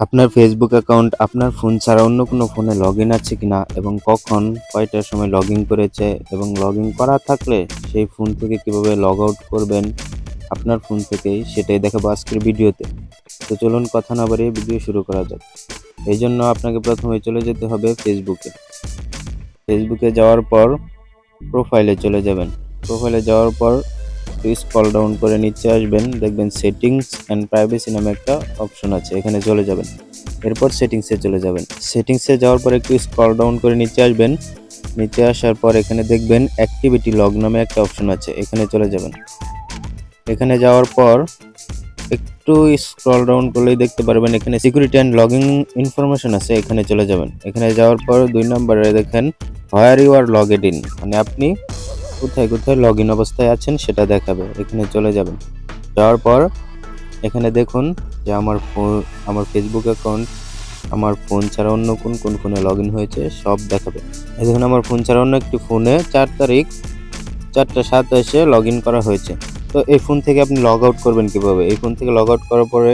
আপনার Facebook account আপনার phone ছাড়া অন্য কোনো ফোনে লগ ইন আছে কিনা এবং কখন কয়টার সময় লগ ইন করেছে এবং লগ ইন করা থাকলে সেই ফোন থেকে কীভাবে লগ আউট করবেন, আপনার ফোন থেকেই সেটাই দেখাবো আজকের ভিডিওতে। তো চলুন কথা না বাড়িয়ে ভিডিও শুরু করা যাক। এই জন্য আপনাকে প্রথমে চলে যেতে হবে ফেসবুকে ফেসবুকে যাওয়ার পর প্রোফাইলে চলে যাবেন। প্রোফাইলে যাওয়ার পর স্ক্রল ডাউন করে নিচে আসবেন, দেখবেন সেটিংস অ্যান্ড প্রাইভেসি নামে একটা অপশন আছে, এখানে চলে যাবেন। এরপর সেটিংসে চলে যাবেন। সেটিংসে যাওয়ার পর একটু স্ক্রল ডাউন করে নিচে আসবেন। নিচে আসার পর এখানে দেখবেন অ্যাক্টিভিটি লগ নামে একটা অপশন আছে, এখানে চলে যাবেন। এখানে যাওয়ার পর একটু স্ক্রল ডাউন করলেই দেখতে পারবেন, এখানে সিকিউরিটি অ্যান্ড লগিং ইনফরমেশন আছে, এখানে চলে যাবেন। এখানে যাওয়ার পর দুই নম্বরে দেখেন where you are logged in মানে আপনি কোথায় কোথায় লগ ইন অবস্থায় আছেন সেটা দেখাবে, এখানে চলে যাবেন। যাওয়ার পর এখানে দেখুন যে আমার ফোন, আমার ফেসবুক অ্যাকাউন্ট আমার ফোন ছাড়া অন্য কোন কোন ফোনে লগ ইন হয়েছে, সব দেখাবে। এই দেখুন আমার ফোন ছাড়া অন্য একটি ফোনে চার তারিখ, চারটা সাতাশে লগ ইন করা হয়েছে। তো এই ফোন থেকে আপনি লগ আউট করবেন কীভাবে? এই ফোন থেকে লগ আউট করার পরে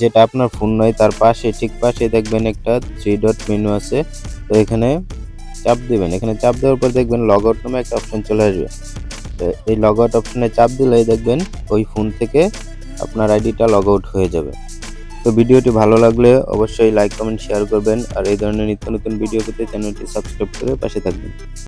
যেটা আপনার ফোন নয়, তার পাশে, ঠিক পাশে দেখবেন একটা থ্রি ডট মেনু আছে। তো এখানে চাপ দিবেন। এখানে চাপ দেওয়ার পর দেখবেন লগ আউট নামে একটা অপশন চলে আসবে। তো এই লগ আউট অপশনে চাপ দিলে দেখবেন ওই ফোন থেকে আপনার আইডিটা লগ আউট হয়ে যাবে। তো ভিডিওটি ভালো লাগলে অবশ্যই লাইক কমেন্ট শেয়ার করবেন। আর এই ধরনের নিত্য নতুন ভিডিও পেতে চ্যানেলটি সাবস্ক্রাইব করে পাশে থাকবেন।